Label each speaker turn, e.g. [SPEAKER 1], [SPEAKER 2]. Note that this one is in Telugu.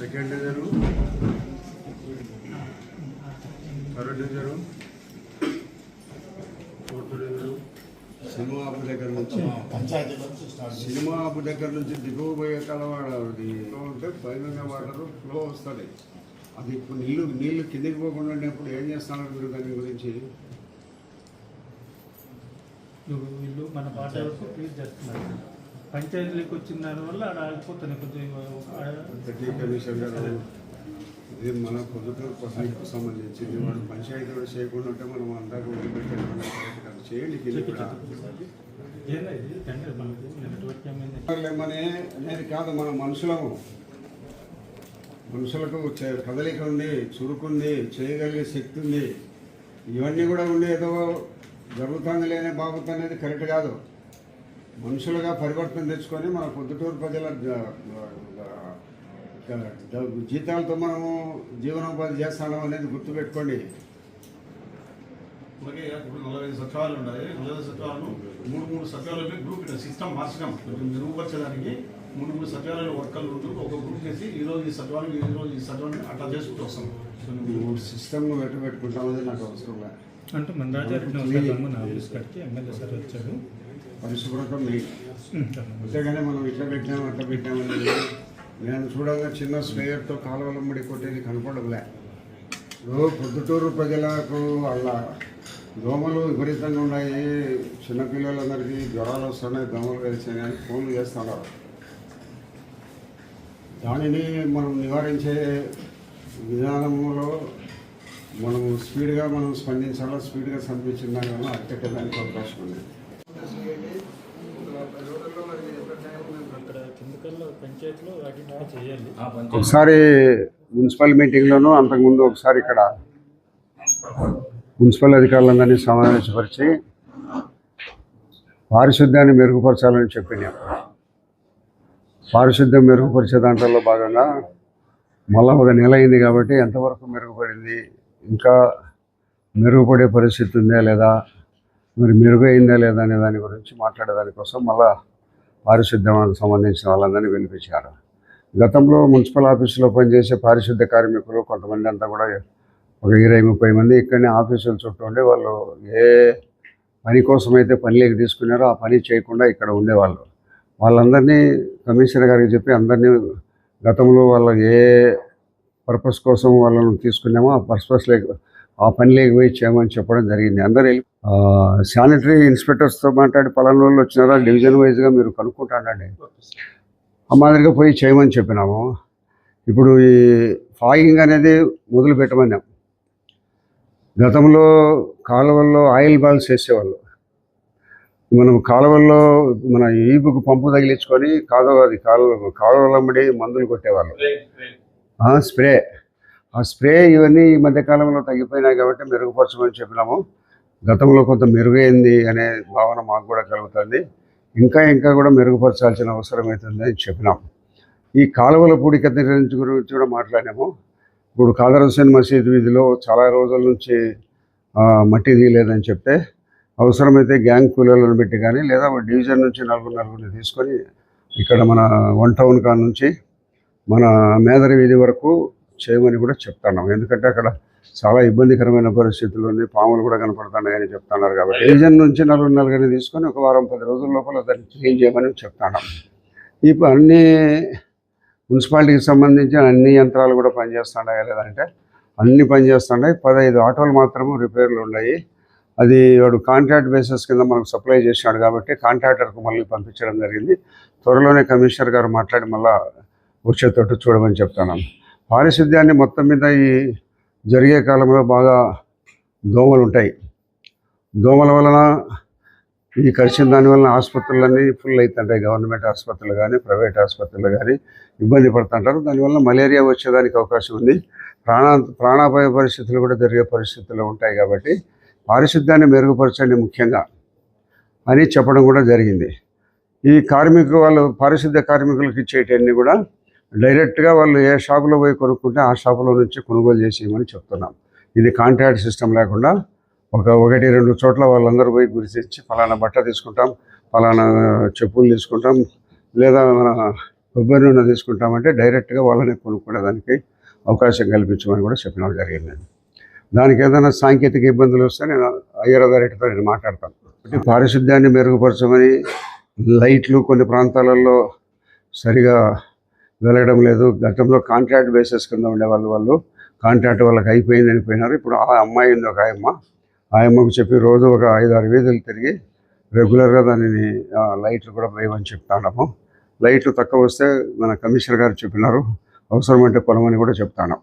[SPEAKER 1] Second division third division fourth division cinema ఆపు దగ్గర నుంచి సినిమా ఆపు దగ్గర నుంచి దిగువబోయే కలవాడ అది ఉంటే పైన వాటర్ ఫ్లో వస్తుంది. అది ఇప్పుడు నీళ్ళు నీళ్ళు కిందికి పోకుండా ఉన్నప్పుడు ఏం చేస్తున్నారు మీరు దాని గురించి?
[SPEAKER 2] వీళ్ళు మన పాట వరకు ప్లీజ్ చేస్తున్నారు. పంచాయతీలకు వచ్చిన దాని వల్ల ఆడ ఆగిపోతుంది కొంచెం
[SPEAKER 1] ఇది మన పొద్దుటూరు పబ్లిక్ సంబంధించింది వాడు పంచాయతీ కూడా చేయకుండా ఉంటే మనం అందాక కాదు. చేయండి అనేది కాదు మన మనుషులము మనుషులకు కదలిక ఉంది చురుకుంది చేయగలిగే శక్తి ఉంది. ఇవన్నీ కూడా ఉండి ఏదో జరుగుతుంది లేనే బాగుతుంది అనేది కరెక్ట్ కాదు. మనుషులుగా పరివర్తన తెచ్చుకొని మన పొద్దుటూరు ప్రజల జీతాలతో మనము జీవనోపాధి చేస్తున్నాం అనేది గుర్తుపెట్టుకోండి.
[SPEAKER 3] ఇప్పుడు నలభై ఐదు సచివాలయాలు ఉన్నాయి. నలభై మూడు మూడు సచివాలయాలు గ్రూప్ సిస్టమ్ మార్చడం. కొంచెం మెరుగుపరచడానికి మూడు మూడు వర్కర్లు ఉంటూ ఒక గ్రూప్ చేసి ఈ రోజు ఈ సచివాలయం ఈ రోజు ఈ సచివాలయం అట్లా చేసుకుంటూ వస్తాం.
[SPEAKER 1] సిస్టమ్ పెట్ట పెట్టుకుంటామని నాకు అవసరం లేదు.
[SPEAKER 2] అంటే మన రాజారెడ్డి ఎమ్మెల్యే సార్ వచ్చాడు
[SPEAKER 1] పరిశుభ్రత మెయిన్ అంతేగాని మనం ఇట్లా పెట్టాము అట్లా పెట్టామని నేను చూడగా చిన్న స్ప్రేయర్తో కాలువల ముడి కొట్టేది కనపడదులే. ఇప్పుడు పొద్దుటూరు ప్రజలకు వాళ్ళ దోమలు విపరీతంగా ఉన్నాయి. చిన్నపిల్లలందరికీ జ్వరాలు వస్తున్నాయి దోమలు కలిసినాయి అని ఫోన్లు చేస్తున్నారు. దానిని మనం నివారించే విధానంలో మనం స్పీడ్గా మనం స్పందించాలా స్పీడ్గా స్పందించిన దానివల్ల అరికట్టడానికి అవకాశం ఉంది. ఒకసారి మున్సిపల్ మీటింగ్లోనూ అంతకుముందు ఒకసారి ఇక్కడ మున్సిపల్ అధికారులందరినీ సమావేశపరిచి పారిశుద్ధ్యాన్ని మెరుగుపరచాలని చెప్పినాం పారిశుద్ధ్యం మెరుగుపరిచే దాంట్లో భాగంగా మళ్ళా ఒక నెల అయింది కాబట్టి ఎంతవరకు మెరుగుపడింది ఇంకా మెరుగుపడే పరిస్థితి ఉందా లేదా మరి మెరుగైందా లేదా అనే దాని గురించి మాట్లాడేదానికోసం మళ్ళా పారిశుద్ధ్యానికి సంబంధించిన వాళ్ళందరినీ పిలిపించారు. గతంలో మున్సిపల్ ఆఫీసులో పనిచేసే పారిశుద్ధ్య కార్మికులు కొంతమంది అంతా కూడా ఒక ఇరవై ముప్పై మంది ఇక్కడనే ఆఫీసుల చుట్టూ ఉండి వాళ్ళు ఏ పని కోసం అయితే పనిలోకి తీసుకున్నారో ఆ పని చేయకుండా ఇక్కడ ఉండేవాళ్ళు. వాళ్ళందరినీ కమిషనర్ గారికి చెప్పి అందరినీ గతంలో వాళ్ళ ఏ పర్పస్ కోసం వాళ్ళని తీసుకున్నామో ఆ పర్పస్ లేక ఆ పనిలోకి పోయి చేయమని చెప్పడం జరిగింది. అందరూ శానిటరీ ఇన్స్పెక్టర్స్తో మాట్లాడి పలానా వాళ్ళు వచ్చినారా డివిజన్ వైజ్గా మీరు కనుక్కుంటానండి. ఆ మాదిరిగా పోయి చేయమని చెప్పినాము. ఇప్పుడు ఈ ఫాగింగ్ అనేది మొదలు పెట్టమన్నాం. గతంలో కాలువల్లో ఆయిల్ బాల్స్ వేసేవాళ్ళు. మనం కాలువల్లో మన ఈపుకు పంపు తగిలించుకొని కాలువ అది కాలువ కాలువలమ్మడి మందులు కొట్టేవాళ్ళు. స్ప్రే. ఆ స్ప్రే ఇవన్నీ ఈ మధ్య కాలంలో తగ్గిపోయినాయి కాబట్టి మెరుగుపరచమని చెప్పినాము. గతంలో కొంత మెరుగైంది అనే భావన మాకు కూడా కలుగుతుంది. ఇంకా ఇంకా కూడా మెరుగుపరచాల్సిన అవసరం అవుతుంది అని చెప్పినాం. ఈ కాలువల పూడిక గురించి గురించి కూడా మాట్లాడాము ఇప్పుడు కాదర్ హుసేన్ మసీద్ వీధిలో చాలా రోజుల నుంచి మట్టి తీయలేదని చెప్తే అవసరమైతే గ్యాంగ్ కూలీలను పెట్టి కానీ లేదా డివిజన్ నుంచి నలుగురు నలుగురిని తీసుకొని ఇక్కడ మన వన్ టౌన్ కాడ నుంచి మన మేదరి వీధి వరకు చేయమని కూడా చెప్తున్నాం. ఎందుకంటే అక్కడ చాలా ఇబ్బందికరమైన పరిస్థితులు ఉంది. పాములు కూడా కనపడుతున్నాయని చెప్తున్నారు కాబట్టి. రీజన్ నుంచి నలుగురు నలుగురిని తీసుకొని ఒక వారం పది రోజుల లోపల దాన్ని క్లీన్ చేయమని చెప్తున్నాం. ఇప్పుడు అన్ని మున్సిపాలిటీకి సంబంధించిన అన్ని యంత్రాలు కూడా పనిచేస్తున్నాయా లేదంటే అన్ని పనిచేస్తున్నాయి. పదహైదు ఆటోలు మాత్రము రిపేర్లు ఉన్నాయి. అది వాడు కాంట్రాక్ట్ బేసిస్ కింద మనకు సప్లై చేసినాడు కాబట్టి కాంట్రాక్టర్కు మళ్ళీ పంపించడం జరిగింది. త్వరలోనే కమిషనర్ గారు మాట్లాడి మళ్ళీ వచ్చేటట్టు చూడమని చెప్తున్నాను పారిశుద్ధ్యాన్ని మొత్తం మీద ఈ జరిగే కాలంలో బాగా దోమలు ఉంటాయి. దోమల వలన ఈ కలిసిన దానివల్ల ఆసుపత్రులన్నీ ఫుల్ అవుతుంటాయి గవర్నమెంట్ ఆసుపత్రులు కానీ ప్రైవేట్ ఆసుపత్రులు కానీ ఇబ్బంది పడుతుంటారు. దానివల్ల మలేరియా వచ్చేదానికి అవకాశం ఉంది. ప్రాణా ప్రాణాపాయ పరిస్థితులు కూడా జరిగే పరిస్థితులు ఉంటాయి కాబట్టి పారిశుద్ధ్యాన్ని మెరుగుపరచండి ముఖ్యంగా అని చెప్పడం కూడా జరిగింది. ఈ కార్మికు వాళ్ళు పారిశుద్ధ్య కార్మికులకు ఇచ్చేటన్నీ కూడా డైరెక్ట్గా వాళ్ళు ఏ షాపులో పోయి కొనుక్కుంటే ఆ షాపులో నుంచి కొనుగోలు చేసేయమని చెప్తున్నాం. ఇది కాంట్రాక్ట్ సిస్టమ్ లేకుండా ఒక ఒకటి రెండు చోట్ల వాళ్ళందరూ పోయి గుర్తించి ఫలానా బట్ట తీసుకుంటాం ఫలానా చెప్పులు తీసుకుంటాం లేదా మన కొబ్బరి నూనె తీసుకుంటామంటే డైరెక్ట్గా వాళ్ళని కొనుక్కునేదానికి అవకాశం కల్పించమని కూడా చెప్పడం జరిగింది. దానికి ఏదైనా సాంకేతిక ఇబ్బందులు వస్తే నేను అయ్యర్ అథారిటీతో నేను మాట్లాడతాను. పారిశుద్ధ్యాన్ని మెరుగుపరచమని లైట్లు కొన్ని ప్రాంతాలలో సరిగా వెళ్ళడం లేదు. గతంలో కాంట్రాక్ట్ బేసిస్ కింద ఉండేవాళ్ళు వాళ్ళు. కాంట్రాక్ట్ వాళ్ళకి అయిపోయింది పోయినారు ఇప్పుడు ఆ అమ్మాయి ఉంది ఒక ఆయమ్మ. ఆ అమ్మకు చెప్పి రోజు ఒక ఐదు ఆరు వీధులు తిరిగి రెగ్యులర్గా దానిని లైట్లు కూడా వేయమని చెప్తాము లైట్లు తక్కువ వస్తే మన కమిషనర్ గారు చెప్పినారు. అవసరమంటే కొనమని కూడా చెప్తాను